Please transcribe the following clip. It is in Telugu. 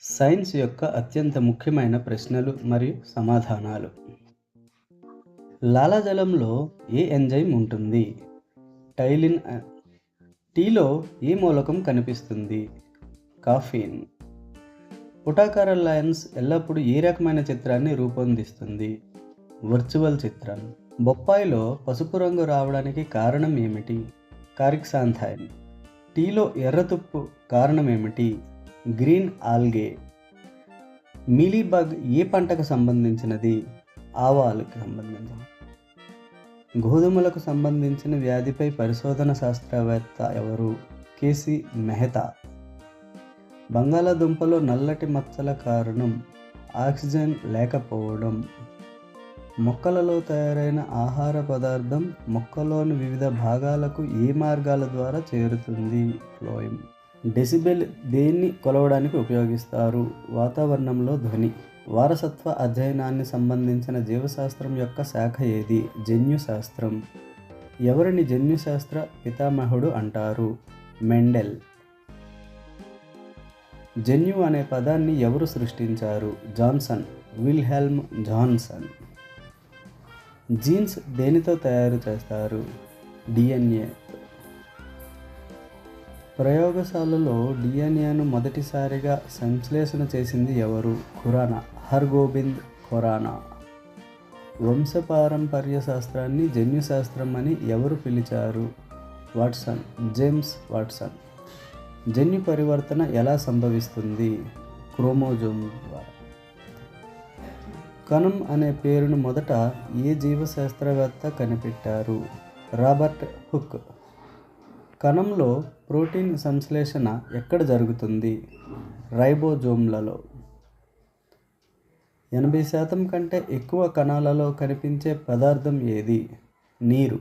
సైన్స్ యొక్క అత్యంత ముఖ్యమైన ప్రశ్నలు మరియు సమాధానాలు. లాలాజలంలో ఏ ఎంజైమ్ ఉంటుంది? టైలిన్ టీలో ఏ మూలకం కనిపిస్తుంది? కాఫీన్. పుటాకార లయన్స్ ఎల్లప్పుడూ ఏ రకమైన చిత్రాన్ని రూపొందిస్తుంది? వర్చువల్ చిత్రం. బొప్పాయిలో పసుపు రంగు రావడానికి కారణం ఏమిటి? కారిక్సాంథైన్. టీలో ఎర్రతుప్పు కారణం ఏమిటి? Green algae. మిలీబగ్ ఏ పంటకు సంబంధించినది? ఆవాలకు సంబంధించిన గోధుమలకు సంబంధించిన వ్యాధిపై పరిశోధన శాస్త్రవేత్త ఎవరు? కేసి మెహతా. బంగాళాదుంపలో నల్లటి మచ్చల కారణం ఆక్సిజన్ లేకపోవడం. మొక్కలలో తయారైన ఆహార పదార్థం మొక్కలోని వివిధ భాగాలకు ఏ మార్గాల ద్వారా చేరుతుంది? ఫ్లోయం డెసిబెల్ దేన్ని కొలవడానికి ఉపయోగిస్తారు? వాతావరణంలో ధ్వని. వారసత్వ అధ్యయనాన్ని సంబంధించిన జీవశాస్త్రం యొక్క శాఖ ఏది? జన్యుశాస్త్రం. ఎవరిని జన్యుశాస్త్ర పితామహుడు అంటారు? మెండెల్. జన్యు అనే పదాన్ని ఎవరు సృష్టించారు? జాన్సన్. Wilhelm Johnson. జీన్స్ దేనితో తయారు చేస్తారు? డిఎన్ఏ ప్రయోగశాలలో డిఎన్ఏను మొదటిసారిగా సంశ్లేషణ చేసింది ఎవరు? ఖురానా హర్గోబింద్ ఖురానా. వంశపారంపర్య శాస్త్రాన్ని జన్యుశాస్త్రం అని ఎవరు పిలిచారు? Watson James Watson. జన్యు పరివర్తన ఎలా సంభవిస్తుంది? క్రోమోజోమ్ ద్వారా. కణం అనే పేరును మొదట ఏ జీవశాస్త్రవేత్త కనిపెట్టారు? Robert hook. కణంలో ప్రోటీన్ సంశ్లేషణ ఎక్కడ జరుగుతుంది? రైబోజోమ్లలో. ఎనభై శాతం కంటే ఎక్కువ కణాలలో కనిపించే పదార్థం ఏది? నీరు.